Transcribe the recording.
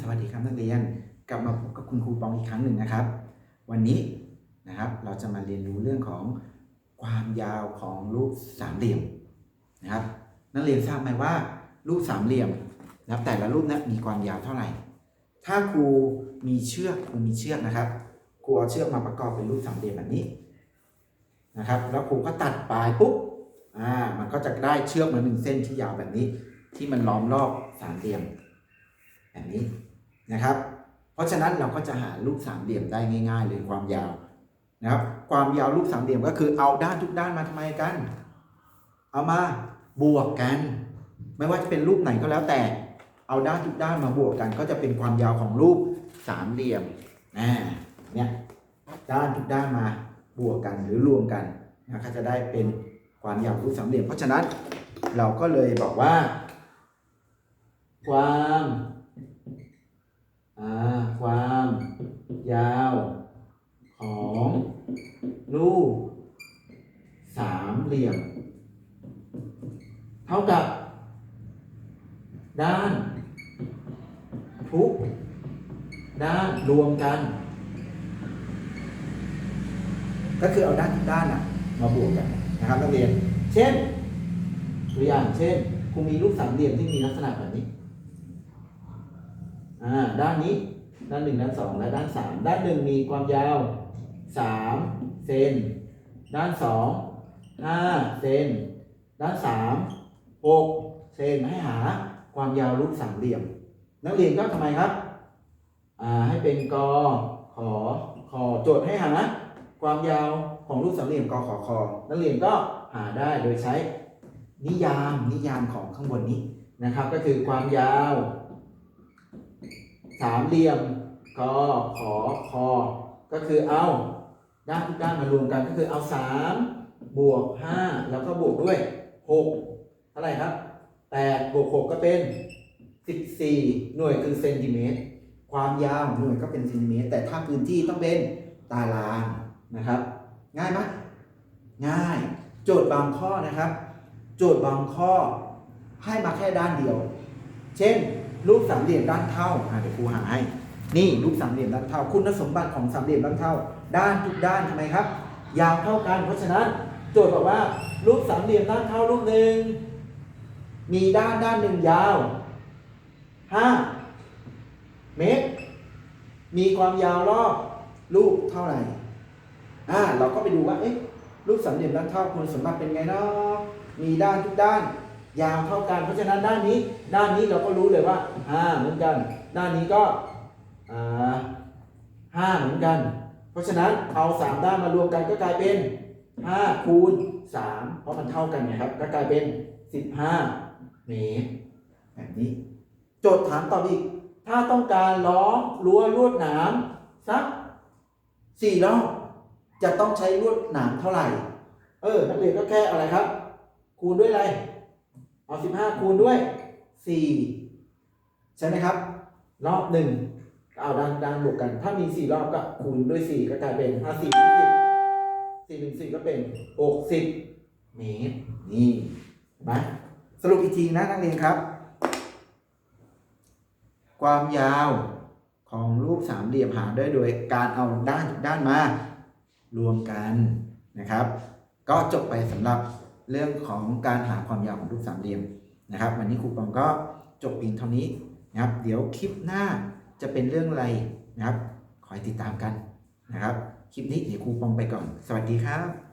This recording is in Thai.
สวัสดีครับนักเรียนกลับมาพบกับคุณครูปองอีกครั้งหนึ่งนะครับ วันนี้นะครับเราจะมาเรียนรู้เรื่องของความยาวของรูปสามเหลี่ยมนะครับ นักเรียนทราบไหมว่า รูปสามเหลี่ยมนะครับแต่ละรูปนี้มีความยาวเท่าไหร่ ถ้าครูมีเชือกครูมีเชือกนะครับครูเอาเชือกมาประกอบเป็นรูปสามเหลี่ยมแบบนี้นะครับ แล้วครูก็ตัดปลายปุ๊บอ่ามันก็จะได้เชือกมาหนึ่งเส้นที่ยาวแบบนี้ ที่มันล้อมรอบสามเหลี่ยม แบบนี้นะครับ เพราะฉะนั้นเราก็จะหารูปสามเหลี่ยมได้ง่าย ๆ เลยความยาวนะครับ ความยาวรูปสามเหลี่ยมก็คือเอาด้านทุกด้านมาทำไมกัน เอามาบวกกัน ไม่ว่าจะเป็นรูปไหนก็แล้วแต่ เอาด้านทุกด้านมาบวกกัน ก็จะเป็นความยาวของรูปสามเหลี่ยมนะเนี่ยด้านทุกด้านมาบวกกันหรือรวมกันนะก็จะได้เป็นความยาวรูปสามเหลี่ยม เพราะฉะนั้นเราก็เลยบอกว่า ความ ความ ยาว ของรูปสามเหลี่ยม เท่ากับ ด้าน ทุก ด้านรวมกัน ก็คือเอาด้านทุกด้านอะมาบวกกันนะครับนักเรียน เช่นตัวอย่างเช่นครูมีรูปสามเหลี่ยมที่มีลักษณะแบบนี้ ด้านนี้ด้านหนึ่งด้านสองและด้านสามด้านหนึ่งมีความยาวสามเซนด้านสองห้าเซนด้านสามหกเซนให้หาความยาวรูปสามเหลี่ยม นักเรียนก็ทำไมครับอ่าให้เป็นกอขอคอโจทย์ให้หาความยาวของรูปสามเหลี่ยมกอขอคอนักเรียนก็หาได้โดยใช้นิยามนิยามของข้างบนนี้นะครับ ก็คือความยาว สามเหลี่ยมกอขอคอก็คือเอาด้านทุกด้านมารวมกันก็คือเอาสามบวกห้าแล้วก็บวกด้วยหกเท่าไหร่ครับแปดบวกหกก็เป็นสิบสี่หน่วยคือเซนติเมตรความยาวหน่วยก็เป็นเซนติเมตร แต่ถ้าพื้นที่ต้องเป็นตารางนะครับ ง่ายไหมง่าย โจทย์บางข้อนะครับ โจทย์บางข้อให้มาแค่ด้านเดียว เช่น รูปสามเหลี่ยมด้านเท่าอะเดี๋ยวครูหาให้ นี่รูปสามเหลี่ยมด้านเท่า คุณสมบัติของสามเหลี่ยมด้านเท่า ด้านทุกด้านทำไมครับ ยาวเท่ากัน เพราะฉะนั้นโจทย์บอกว่า รูปสามเหลี่ยมด้านเท่ารูปหนึ่งมีด้านด้านหนึ่งยาว5เมตร มีความยาวรอบรูปเท่าไหร่อ่าเราก็ไปดูว่าเอ๊ะรูปสามเหลี่ยมด้านเท่าคุณสมบัติเป็นไงเนาะมีด้านทุกด้าน ยาวเท่ากัน เพราะฉะนั้นด้านนี้ ด้านนี้เราก็รู้เลยว่าห้าเหมือนกัน ด้านนี้ก็ห้าเหมือนกัน เพราะฉะนั้นเอาสามด้านมารวมกันก็กลายเป็นห้าคูณสามเพราะมันเท่ากันไงครับ ก็กลายเป็นสิบห้าเมตรแบบนี้ โจทย์ถามตอบอีก ถ้าต้องการล้อมรั้วลวดหนามสักสี่รอบจะต้องใช้ลวดหนามเท่าไหร่ เออ นักเรียนก็แค่อะไรครับ คูณด้วยอะไร เอาสิบห้าคูณด้วยสี่ใช่ไหมครับ รอบหนึ่งเอาดังดังบวกกัน ถ้ามีสี่รอบก็คูณด้วยสี่ก็กลายเป็นห้าสี่สิบสี่หนึ่งสี่ก็เป็นหกสิบเมตรนี่เห็นไหมสรุปอีกทีนะนักเรียนครับ ความยาวของรูปสามเหลี่ยมหาได้โดยการเอาด้านด้านมารวมกันนะครับ ก็จบไปสำหรับ เรื่องของการหาความยาวของรูปสามเหลี่ยมนะครับ วันนี้ครูปองก็จบเพียงเท่านี้นะครับ เดี๋ยวคลิปหน้าจะเป็นเรื่องอะไรนะครับคอยติดตามกันนะครับ คลิปนี้เดี๋ยวครูปองไปก่อน สวัสดีครับ